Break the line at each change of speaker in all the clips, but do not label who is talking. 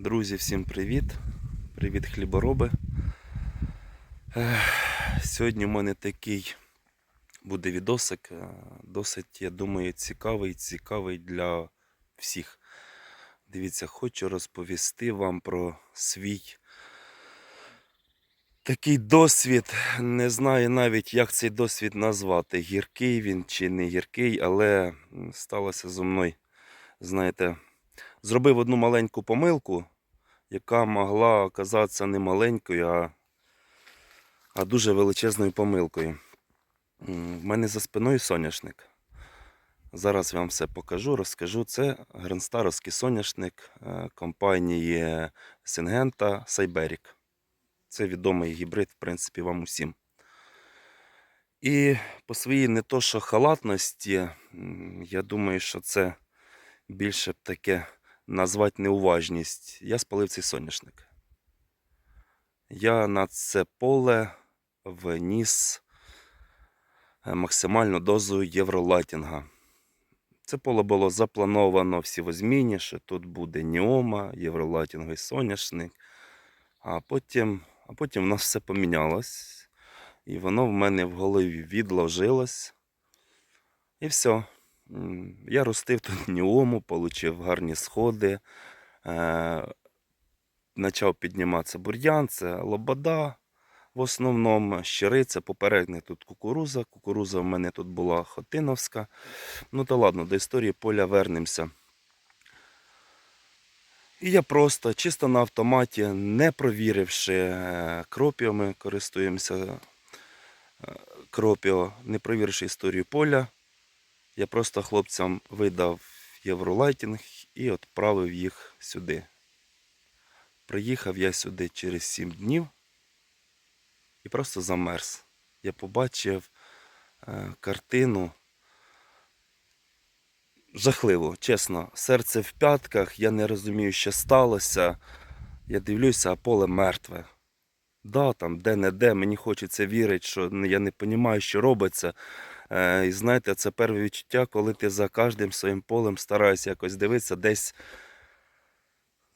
Друзі, всім привіт! Привіт, хлібороби. Сьогодні в мене такий буде відосик. е, Досить, я думаю, цікавий, цікавий для всіх. Дивіться, хочу розповісти вам про свій такий досвід. Не знаю навіть, як цей досвід назвати. Гіркий він чи не гіркий, але сталося зо мною, знаєте, зробив одну маленьку помилку, яка могла оказатися не маленькою, а, а дуже величезною помилкою. В мене за спиною соняшник. Зараз я вам все покажу, розкажу. Це гранстаровський соняшник е, компанії Сингента Сайберік. Це відомий гібрид, в принципі, вам усім. І по своїй не то що халатності, я думаю, що це більше б таке назвати неуважність. Я спалив цей соняшник. Я на це поле вніс е, максимальну дозу євролайтінга. Це поле було заплановано всі возмінні, що тут буде Ніома, євролайтінговий соняшник. А потім, а потім в нас все помінялось. І воно в мене в голові відложилось. І все. Я ростив тут Ніому, отримав гарні сходи. Е, почав підніматися бур'ян, це лобода. В основному щириця, попередня тут кукуруза. Кукуруза в мене тут була хотиновська. Ну та ладно, до історії поля вернемося. І я просто чисто на автоматі, не провіривши е, кропіо, ми користуємося е, кропіо, не провіривши історію поля, я просто хлопцям видав євролайтінг і відправив їх сюди. Приїхав я сюди через 7 днів і просто замерз. Я побачив е, картину жахливо, чесно. Серце в п'ятках, я не розумію, що сталося. Я дивлюся, а поле мертве. Да, там де-не-де, мені хочеться вірити, що я не розумію, що робиться. Е, і знаєте, це перше відчуття, коли ти за кожним своїм полем стараєшся якось дивитися, десь,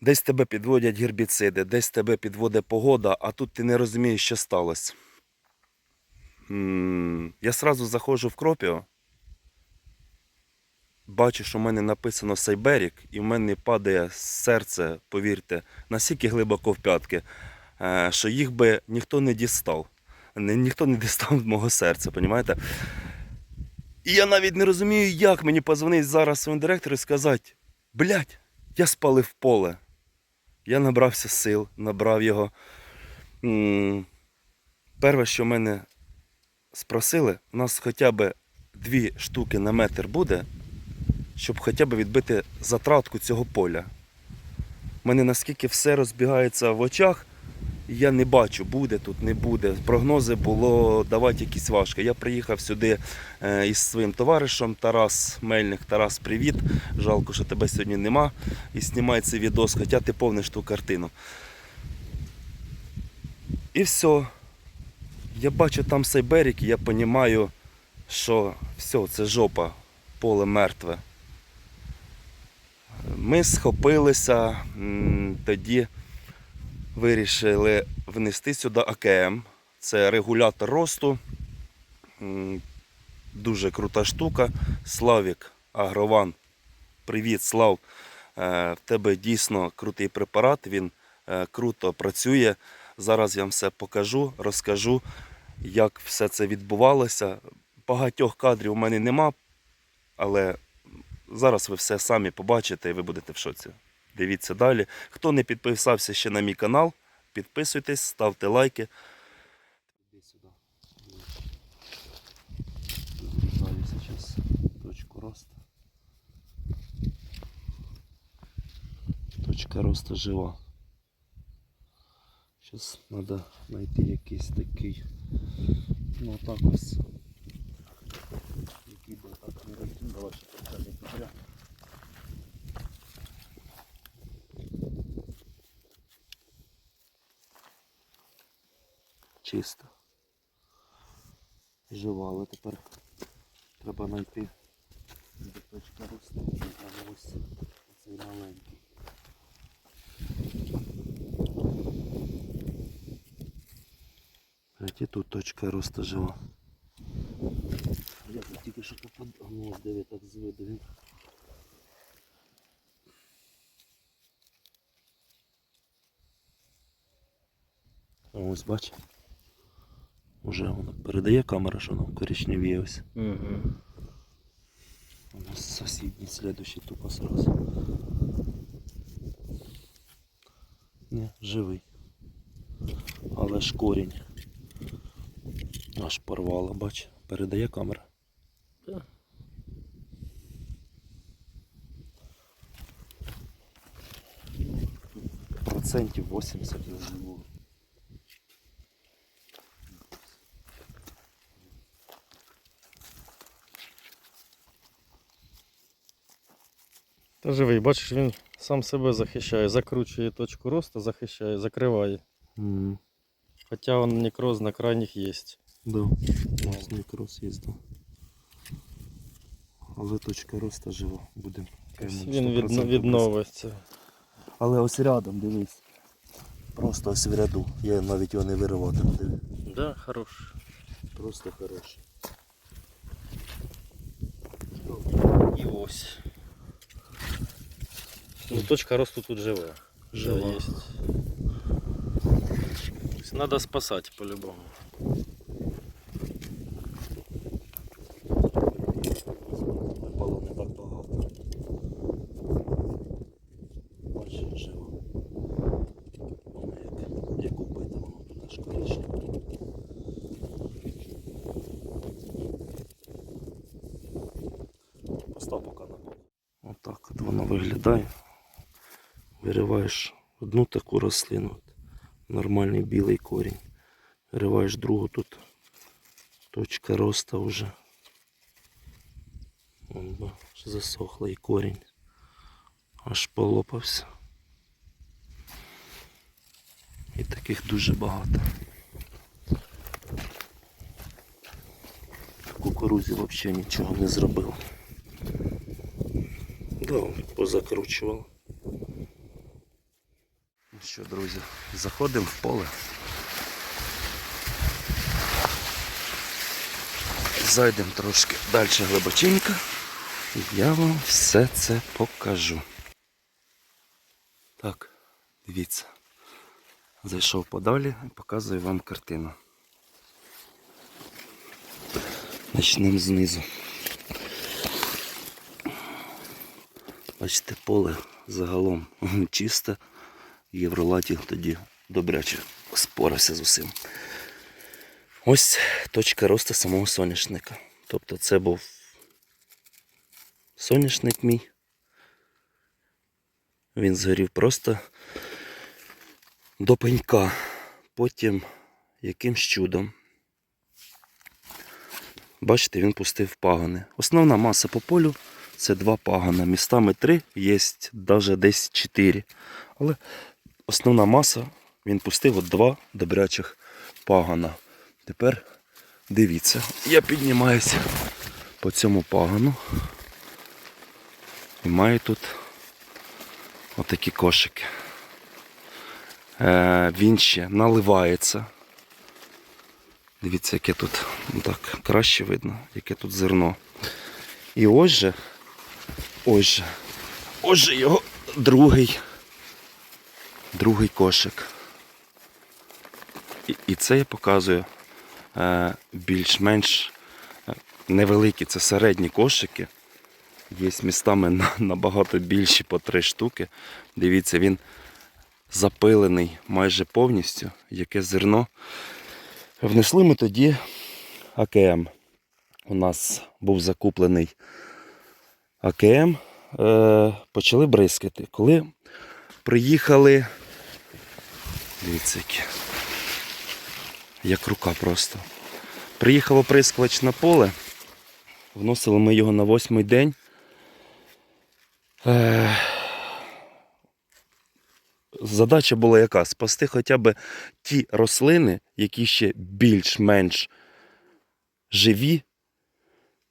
десь тебе підводять гербіциди, десь тебе підводить погода, а тут ти не розумієш, що сталося. Я сразу заходжу в кропіо, бачу, що в мене написано Сайберік, і в мене падає серце, повірте, настільки глибоко в п'ятки, е, що їх би ніхто не дістав. Ні- Ніхто не дістав мого серця, розумієте? І я навіть не розумію, як мені позвонити зараз своєму директору і сказати: блядь, я спалив поле. Я набрався сил, набрав його. Перше, що мене спросили, у нас хоча б дві штуки на метр буде, щоб хоча б відбити затратку цього поля. У мене наскільки все розбігається в очах, я не бачу, буде тут, не буде. Прогнози було давати якісь важко. Я приїхав сюди е, із своїм товаришем Тарас Мельник. Тарас, привіт. Жалко, що тебе сьогодні нема. І знімай цей відос, хоча ти повниш ту картину. І все. Я бачу там Сайберік, і я розумію, що все, це жопа, поле мертве. Ми схопилися, тоді вирішили внести сюди АКМ. Це регулятор росту. Дуже крута штука. Славік Агрован. Привіт, Слав. Е, В тебе дійсно крутий препарат, він е, круто працює. Зараз я вам все покажу, розкажу, як все це відбувалося. Багатьох кадрів у мене нема, але зараз ви все самі побачите і ви будете в шоці. Дивіться далі. Хто не підписався ще на мій канал, підписуйтесь, ставте лайки. Точка росту жива. Зараз треба знайти якийсь такий. Ну так ось. Який би так не розділ. Давай ще почати чисто. Живало тепер. Треба знайти де точка росте, а ось цей маленький. Блять, тут точка росту жива. Я тут тільки що попадав, ну, диви, так звидив. Ось бачите. Уже воно передає камера, що воно коричневіє ось.
Угу.
У нас сусідній слідущий тупо сразу. Не, живий. Але ж корінь. Аж порвало, бач, передає камера.
Так.
Процентів 80 вже було.
Та живий, бачиш, він сам себе захищає, закручує точку росту, захищає, закриває.
Mm.
Хоча он некроз на крайніх є.
Да, ось некроз є, да. Але точка росту жива, будемо.
Він відно- відновиться.
Але ось рядом, дивись. Просто ось в ряду. Я навіть його не вириватиму, диви.
Да, хорош.
Просто хороший.
І ось. Ну, точка росту тут жива.
Жива.
Есть. Надо спасать по-любому.
Випало не так багато. Бачиш, жива. Воно як, як убите, воно тут аж коричневе. Постав поки на бок. Отак от воно виглядає. Вириваєш одну таку рослину, нормальний білий корінь. Вириваєш другу тут точка росту вже. Вон ба, засохлий корінь. Аж полопався. І таких дуже багато. Кукурузі взагалі нічого не зробив. Да, позакручував. Що, друзі, заходимо в поле. Зайдемо трошки далі глибоченько. І я вам все це покажу. Так, дивіться. Зайшов подалі і показую вам картину. Почнемо знизу. Бачите, поле загалом чисте. Євролаті тоді добряче спорався з усім. Ось точка росту самого соняшника. Тобто це був соняшник мій. Він згорів просто до пенька. Потім якимсь чудом. Бачите, він пустив пагони. Основна маса по полю це два пагона. Містами три, є навіть десь чотири. Але основна маса він пустив от два добрячих пагона. Тепер дивіться, я піднімаюся по цьому пагану. І маю тут отакі кошики. Е, він ще наливається. Дивіться, яке тут ну так краще видно, яке тут зерно. І ось же, ось же, ось же його другий, другий кошик. І, це я показую е, більш-менш е, невеликі, це середні кошики. Є містами набагато більші по три штуки. Дивіться, він запилений майже повністю, яке зерно. Внесли ми тоді АКМ. У нас був закуплений АКМ. Е, почали бризкати. Коли приїхали. Дивіться, які. Як рука просто. Приїхав оприскувач на поле. Вносили ми його на восьмий день. Е, задача була яка? Спасти хоча б ті рослини, які ще більш-менш живі.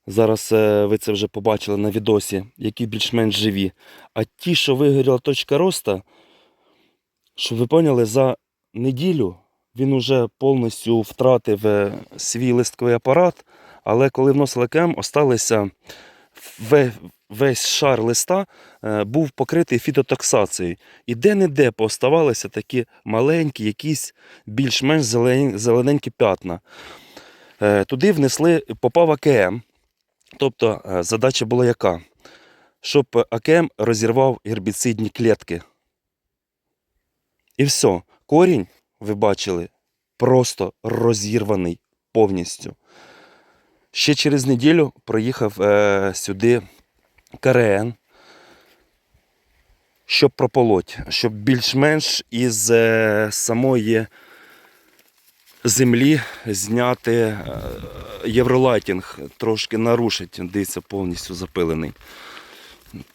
Зараз е, ви це вже побачили на відосі, які більш-менш живі. А ті, що вигоріла точка росту, щоб ви поняли, за неділю він уже повністю втратив е, свій листковий апарат, але коли вносили КМ, осталися весь шар листа е, був покритий фітотоксацією. І де-не-де поставалися такі маленькі, якісь більш-менш зелененькі п'ятна. Е, Туди внесли, попав АКМ. Тобто задача була яка? Щоб АКМ розірвав гербіцидні клітки. І все. Корінь, ви бачили, просто розірваний повністю. Ще через неділю проїхав е, сюди КРН, щоб прополоть, щоб більш-менш із е, самої землі зняти е, євролайтінг, трошки нарушить, дивіться, повністю запилений.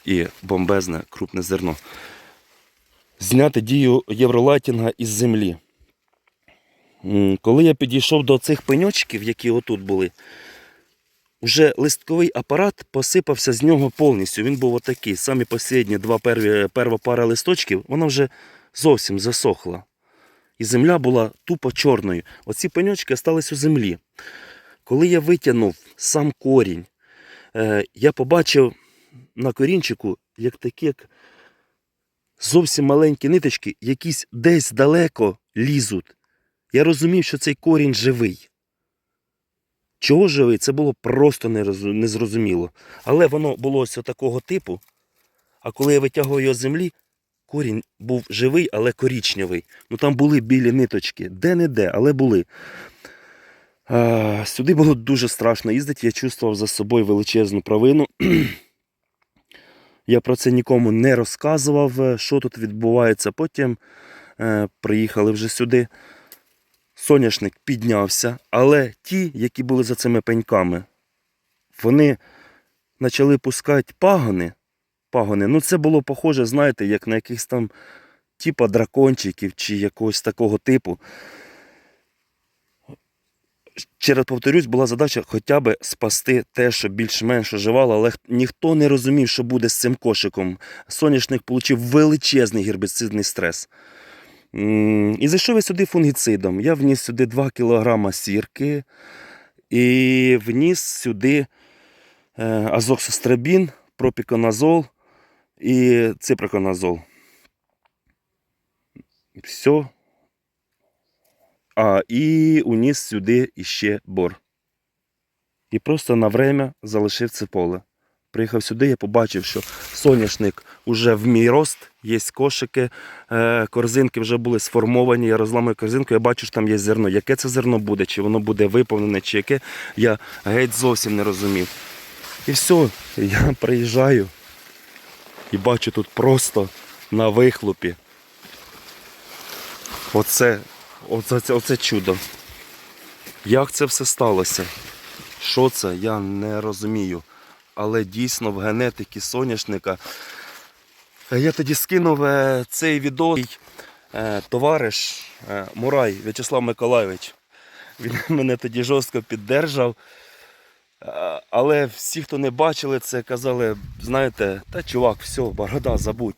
І бомбезне крупне зерно. Зняти дію євролайтінга із землі. Коли я підійшов до цих пеньочків, які отут були, вже листковий апарат посипався з нього повністю. Він був отакий. Самі останні два перві, перва пара листочків, вона вже зовсім засохла. І земля була тупо чорною. Оці пеньочки остались у землі. Коли я витягнув сам корінь, е, я побачив на корінчику, як такі, як зовсім маленькі ниточки, якісь десь далеко лізуть. Я розумів, що цей корінь живий. Чого живий, це було просто незрозуміло. Але воно було ось такого типу. А коли я витягував його з землі, корінь був живий, але корічневий. Ну там були білі ниточки. Де-не-де, але були. А, сюди було дуже страшно їздити. Я чувствував за собою величезну провину. Я про це нікому не розказував, е, що тут відбувається. Потім е, приїхали вже сюди. Соняшник піднявся, але ті, які були за цими пеньками, вони почали пускати пагони. пагони. Ну, це було похоже, знаєте, як на якихось там типа дракончиків чи якогось такого типу. Ще раз повторюсь, була задача хоча б спасти те, що більш-менш оживало, але ніхто не розумів, що буде з цим кошиком. Соняшник отримав величезний гербіцидний стрес. І зайшов я сюди фунгіцидом. Я вніс сюди 2 кг сірки і вніс сюди е, азоксострабін, пропіконазол і ципроконазол. Все. А, і уніс сюди іще бор. І просто на время залишив це поле. Приїхав сюди, я побачив, що соняшник уже в мій рост, є кошики, е, корзинки вже були сформовані. Я розламую корзинку, я бачу, що там є зерно. Яке це зерно буде, чи воно буде виповнене, чи яке, я геть зовсім не розумів. І все, я приїжджаю і бачу тут просто на вихлопі. Оце, оце, це- оце чудо. Як це все сталося? Що це, я не розумію. Але дійсно в генетиці соняшника. Е, Я тоді скинув е, цей відео. Е, Товариш Мурай В'ячеслав Миколайович. Він мене тоді жорстко піддержав. Але всі, хто не бачили це, казали, знаєте, та чувак, все, борода, забудь.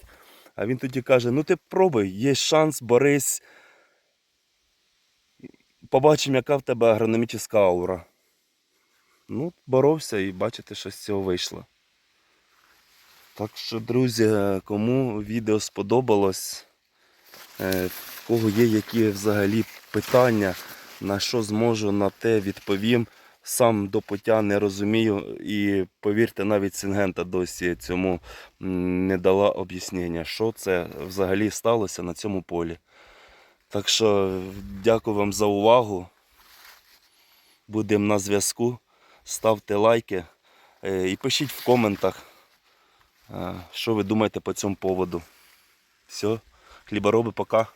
А він тоді каже: ну ти пробуй, є шанс, борись. Побачимо, яка в тебе агрономічна аура. Ну, боровся і бачите, що з цього вийшло. Так що, друзі, кому відео сподобалось, е, в кого є які взагалі питання, на що зможу, на те відповім. Сам до пуття не розумію і повірте, навіть Сингента досі цьому не дала об'яснення, що це взагалі сталося на цьому полі. Так що дякую вам за увагу. Будемо на зв'язку. Ставте лайки е, і пишіть в коментах, е, що ви думаєте по цьому поводу. Все, хлібороби, пока.